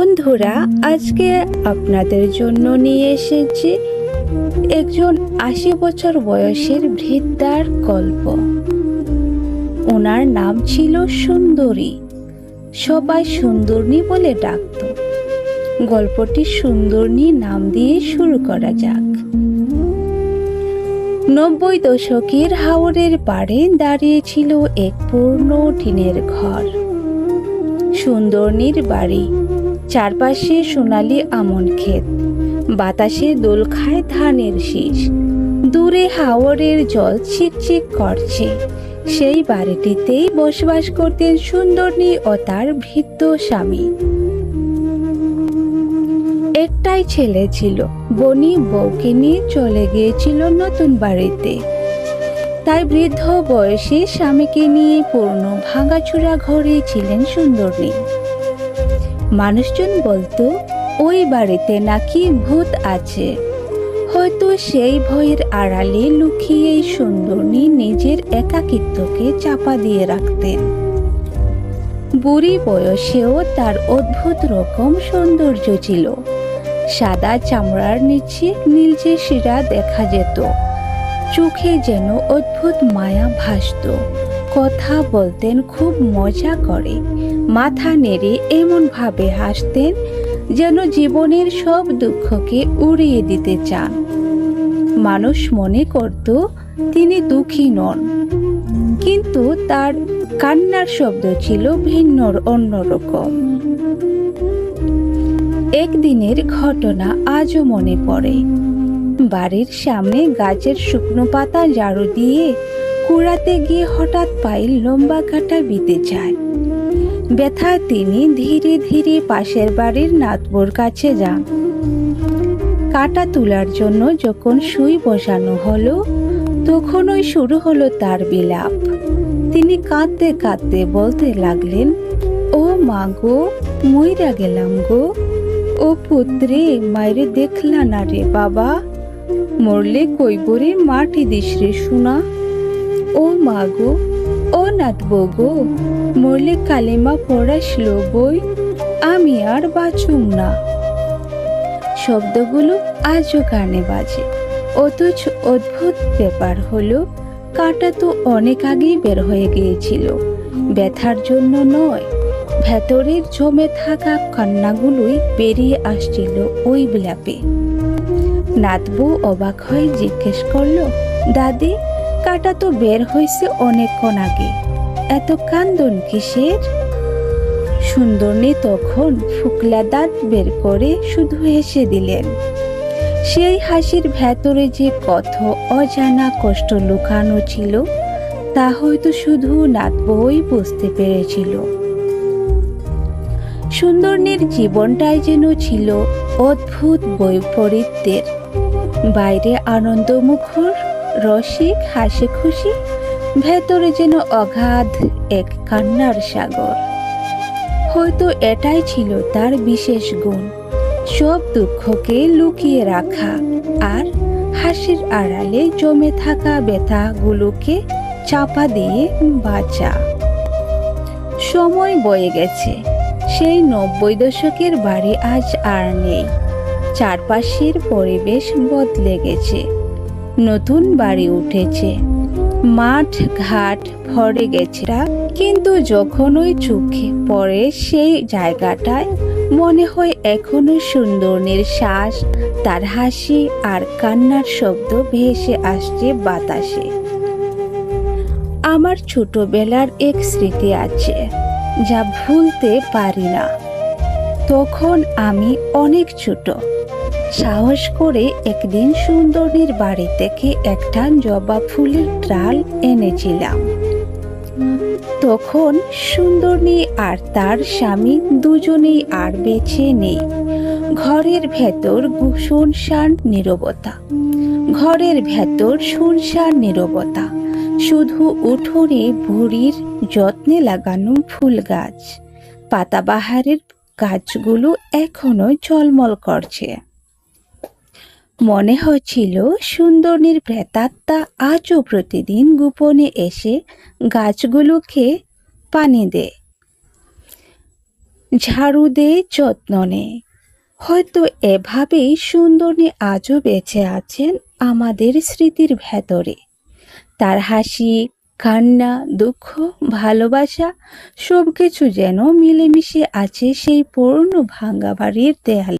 বন্ধুরা, আজকে আপনাদের জন্য নিয়ে এসেছি একজন আশি বছর বয়সের বৃদ্ধার গল্প। ওনার নাম ছিল সুন্দরী। সবাই সুন্দরনী বলে ডাকত। গল্পটি সুন্দরনী নাম দিয়ে শুরু করা যাক। নব্বই দশকের হাওড়ের পাড়ে দাঁড়িয়েছিল এক পূর্ণ টিনের ঘর। সুন্দরনীর বাড়ি চারপাশে সোনালি আমন ক্ষেত। বাতাসে দোল খায় ধানের শীষ। দূরে হাওরের জল চিকচিক করছে। সেই বাড়িটিতেই বসবাস করতেন সুন্দরনী ও তার ভৃত্য স্বামী। একটাই ছেলে ছিল। বনি বউকে নিয়ে চলে গিয়েছিল নতুন বাড়িতে। তাই বৃদ্ধ বয়সে স্বামীকে নিয়ে পূর্ণ ভাঙাচুরা ঘরে ছিলেন সুন্দরনী মানুষজন বলতো, ওই বাড়িতে নাকি ভূত আছে। হয়তো সেই ভয়ের আড়ালে লুকিয়ে সুন্দরনী নিজের একাকিত্বকে চাপা দিয়ে রাখতেন। বুড়ি বয়সেও তার অদ্ভুত রকম সৌন্দর্য ছিল। সাদা চামড়ার নিচে নীলচে শিরা দেখা যেত, চোখে যেন অদ্ভুত মায়া ভাসত। কথা বলতেন, খুব মজা করে। মাথা নেড়ে এমনভাবে হাসতেন যেন জীবনের সব দুঃখকে উড়িয়ে দিতে চান। মানুষ মনে করত, তিনি দুঃখী নন। কিন্তু তার কান্নার শব্দ ছিল ভিন্ন অন্যরকম একদিনের ঘটনা আজও মনে পড়ে। বাড়ির সামনে গাছের শুকনো পাতা ঝাড়ু দিয়ে কুড়াতে গিয়ে হঠাৎ পায়ে লম্বা কাটা বিতে যায়। ব্যথা তিনি ধীরে ধীরে পাশের বাড়ির নাতবর কাছে যান। কাটা তোলার জন্য যখন সুই বসানো হলো, তখনই শুরু হলো তার বিলাপ। তিনি কাঁদতে কাঁদতে বলতে লাগলেন, ও মা গো, মইরা গেলাম গো। ও পুত্রে মায়েরে দেখলা না রে বাবা। মরলে কইবরে মাটি দিস রে শোনা ও মা গো ও নাতব গো মরলে কালেমা পড়াইছিল বই আমি আর বাঁচুম না। শব্দগুলো আজও কানে বাজে, অথচ অদ্ভুত ব্যাপার হলো, কাটা তো অনেক আগেই বের হয়ে গিয়েছিল। ব্যথার জন্য নয়, ভেতরের জমে থাকা কান্নাগুলোই বেরিয়ে আসছিল ওই বিলাপে। নাতবু অবাক হয়ে জিজ্ঞেস করল, দাদি কাটা তো বের হয়েছে অনেকক্ষণ আগে। এত কান্দন কিসের? সুন্দরনী তখন ফুকলা দাঁত বের করে শুধু হেসে দিলেন। সেই হাসির ভেতরে যে কত অজানা কষ্ট লুকানো ছিল, তা হয়তো শুধু নাতবই বুঝতে পেরেছিল। সুন্দরনীর জীবনটাই যেন ছিল অদ্ভুত বৈপরীত্যের। বাইরে আনন্দমুখর রসিক হাসি খুশি, ভেতরে যেন অগাধ এক কান্নার সাগর। হয়তো এটাই ছিল তার বিশেষ গুণ, সব দুঃখকে লুকিয়ে রাখা আর হাসির আড়ালে জমে থাকা ব্যথাগুলোকে চাপা দিয়ে বাঁচা। সময় বয়ে গেছে, সেই নব্বই দশকের বাড়ি আজ আর নেই, চারপাশের পরিবেশ বদলে গেছে। নতুন বাড়ি উঠেছে। মাঠ ঘাট ভরে গেছে কিন্তু যখন ওই চোখে পড়ে সেই জায়গাটায়, মনে হয় এখনও সুন্দরনের শ্বাস, তার হাসি আর কান্নার শব্দ ভেসে আসছে বাতাসে। আমার ছোটবেলার এক স্মৃতি আছে, যা ভুলতে পারি না। তখন আমি অনেক ছোট। সাহস করে একদিন সুন্দরীর বাড়ি থেকে একটা জবা ফুলের ট্রাল এনেছিলাম। তখন সুন্দরী আর তার স্বামী দুজনেই আর বেছে নেই। ঘরের ভেতর শুনশান নীরবতা। ঘরের ভেতর শুনশান নীরবতা। শুধু উঠোনে ভুড়ির যত্নে লাগানো ফুল গাছ। পাতাবাহারের গাছগুলো এখনও ঝলমল করছে। মনে হচ্ছিল সুন্দরীর প্রেতাত্মা আজও প্রতিদিন গোপনে এসে গাছগুলোকে পানি দেয় ঝাড়ু দেয় যত্ন নেয় হয়তো এভাবেই সুন্দরী আজও বেঁচে আছেন আমাদের স্মৃতির ভেতরে। তার হাসি, কান্না, দুঃখ, ভালোবাসা সব কিছু যেন মিলেমিশে আছে সেই পুরনো ভাঙ্গা বাড়ির দেয়াল।